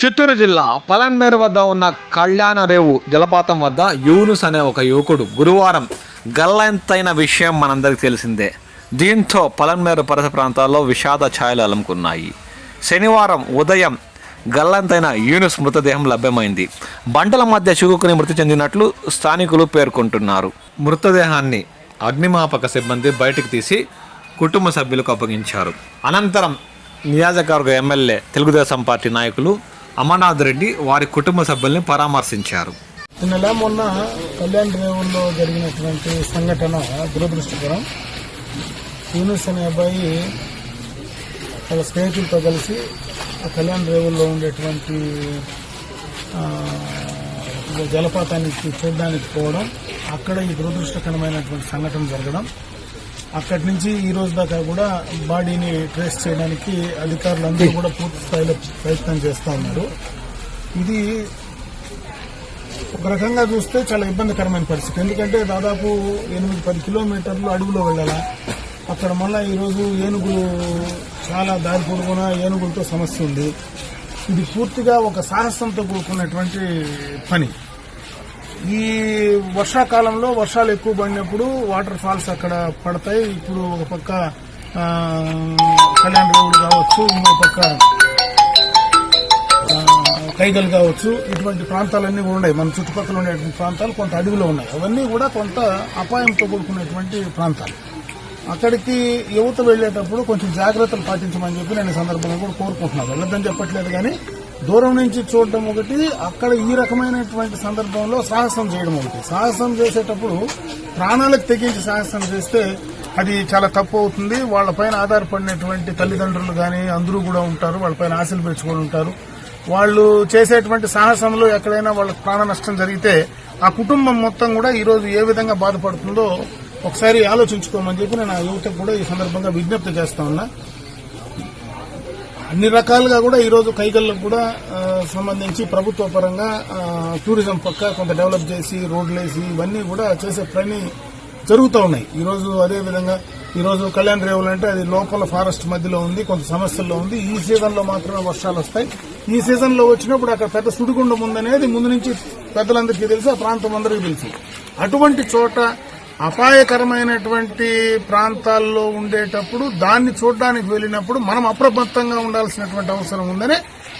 చిత్తూరు జిల్లా పలన్మేరు వద్ద ఉన్న కళ్యాణ రేవు జలపాతం వద్ద యూనుస్ అనే ఒక యువకుడు గురువారం గల్లంతైన విషయం మనందరికీ తెలిసిందే. దీంతో పలన్మేరు పరిసర ప్రాంతాల్లో విషాద ఛాయలు అలుముకున్నాయి. శనివారం ఉదయం గల్లంతైన యూనుస్ మృతదేహం లభ్యమైంది. బండల మధ్య చిక్కుకుని మృతి చెందినట్లు స్థానికులు పేర్కొంటున్నారు. మృతదేహాన్ని అగ్నిమాపక సిబ్బంది బయటకు తీసి కుటుంబ సభ్యులకు అప్పగించారు. అనంతరం నియోజకవర్గ ఎమ్మెల్యే తెలుగుదేశం పార్టీ నాయకులు అమర్నాథ్ రెడ్డి వారి కుటుంబ సభ్యుల్ని పరామర్శించారు. నిన్న మొన్న కళ్యాణ్ రేవుల్లో జరిగినటువంటి సంఘటన దురదృష్టకరం. యూనిస్ అనే అబ్బాయి వాళ్ళ స్నేహితులతో కలిసి ఆ కళ్యాణ్ రేవుల్లో ఉండేటువంటి జలపాతానికి చూడడానికి పోవడం అక్కడ ఈ దురదృష్టకరమైనటువంటి సంఘటన జరగడం అక్కడి నుంచి ఈ రోజు దాకా కూడా బాడీని ట్రేస్ చేయడానికి అధికారులందరూ కూడా పూర్తి స్థాయిలో ప్రయత్నం చేస్తా ఉన్నారు. ఇది ఒక రకంగా చూస్తే చాలా ఇబ్బందికరమైన పరిస్థితి. ఎందుకంటే దాదాపు ఎనిమిది పది కిలోమీటర్లు అడవిలో వెళ్ళాలా. అక్కడ మళ్ళా ఈరోజు ఏనుగులు చాలా దారి పొడుగున ఏనుగులతో సమస్య ఉంది. ఇది పూర్తిగా ఒక సాహసంతో కూడుకున్నటువంటి పని. ఈ వర్షాకాలంలో వర్షాలు ఎక్కువ పడినప్పుడు వాటర్ ఫాల్స్ అక్కడ పడతాయి. ఇప్పుడు ఒక పక్క కళ్యాణ్ రోడ్ కావచ్చు ఇంకో పక్క కైగల్ కావచ్చు ఇటువంటి ప్రాంతాలన్నీ కూడా ఉన్నాయి. మన చుట్టుపక్కల ఉండేటువంటి ప్రాంతాలు కొంత అడవిలో ఉన్నాయి. అవన్నీ కూడా కొంత అపాయంతో కూడుకున్నటువంటి ప్రాంతాలు. అక్కడికి యువత వెళ్ళేటప్పుడు కొంచెం జాగ్రత్తలు పాటించమని చెప్పి నేను ఈ సందర్భంగా కూడా కోరుకుంటున్నాను. వెళ్ళొద్దని చెప్పట్లేదు కానీ దూరం నుంచి చూడడం ఒకటి అక్కడ ఈ రకమైనటువంటి సందర్భంలో సాహసం చేయడం ఒకటి. సాహసం చేసేటప్పుడు ప్రాణాలకు తెగించి సాహసం చేస్తే అది చాలా తప్పు అవుతుంది. వాళ్ళపైన ఆధారపడినటువంటి తల్లిదండ్రులు కానీ అందరూ కూడా ఉంటారు. వాళ్ళపైన ఆశలు పెంచుకొని ఉంటారు. వాళ్ళు చేసేటువంటి సాహసంలో ఎక్కడైనా వాళ్ళకి ప్రాణ నష్టం జరిగితే ఆ కుటుంబం మొత్తం కూడా ఈరోజు ఏ విధంగా బాధపడుతుందో ఒకసారి ఆలోచించుకోమని చెప్పి నేను ఆ యువతకు కూడా ఈ సందర్భంగా విజ్ఞప్తి చేస్తా ఉన్నా. అన్ని రకాలుగా కూడా ఈరోజు రోజు కైగల్లకు కూడా సంబంధించి ప్రభుత్వ పరంగా టూరిజం పక్క కొంత డెవలప్ చేసి రోడ్లు వేసి ఇవన్నీ కూడా చేసే పని జరుగుతూ ఉన్నాయి. ఈ రోజు ఈరోజు కళ్యాణ్ రేవులు అంటే అది లోపల ఫారెస్ట్ మధ్యలో ఉంది కొంత సమస్యల్లో ఉంది. ఈ సీజన్లో మాత్రమే వర్షాలు వస్తాయి. ఈ సీజన్లో వచ్చినప్పుడు అక్కడ పెద్ద సుడిగుండం ఉందనేది ముందు నుంచి పెద్దలందరికీ తెలుసు ఆ ప్రాంతం అందరికీ తెలుసు. అటువంటి చోట అపాయకరమైనటువంటి ప్రాంతాల్లో ఉండేటప్పుడు దాన్ని చూడడానికి వెళ్ళినప్పుడు మనం అప్రమత్తంగా ఉండాల్సినటువంటి అవసరం ఉందని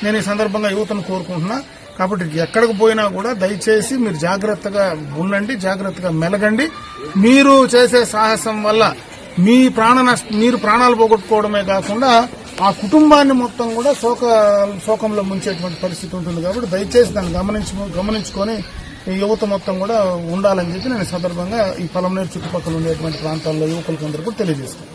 నేను ఈ సందర్భంగా యువతను కోరుకుంటున్నా. కాబట్టి ఎక్కడికి పోయినా కూడా దయచేసి మీరు జాగ్రత్తగా ఉండండి జాగ్రత్తగా మెలగండి. మీరు చేసే సాహసం వల్ల మీ ప్రాణ మీరు ప్రాణాలు పోగొట్టుకోవడమే కాకుండా ఆ కుటుంబాన్ని మొత్తం కూడా శోక శోకంలో ముంచేటువంటి పరిస్థితి ఉంటుంది. కాబట్టి దయచేసి దాన్ని గమనించు గమనించుకొని యువత మొత్తం కూడా ఉండాలని చెప్పి నేను ఈ సందర్భంగా ఈ పొలంనేరు చుట్టుపక్కల ఉండేటువంటి ప్రాంతాల్లో యువకులకు అందరూ కూడా తెలియజేస్తాను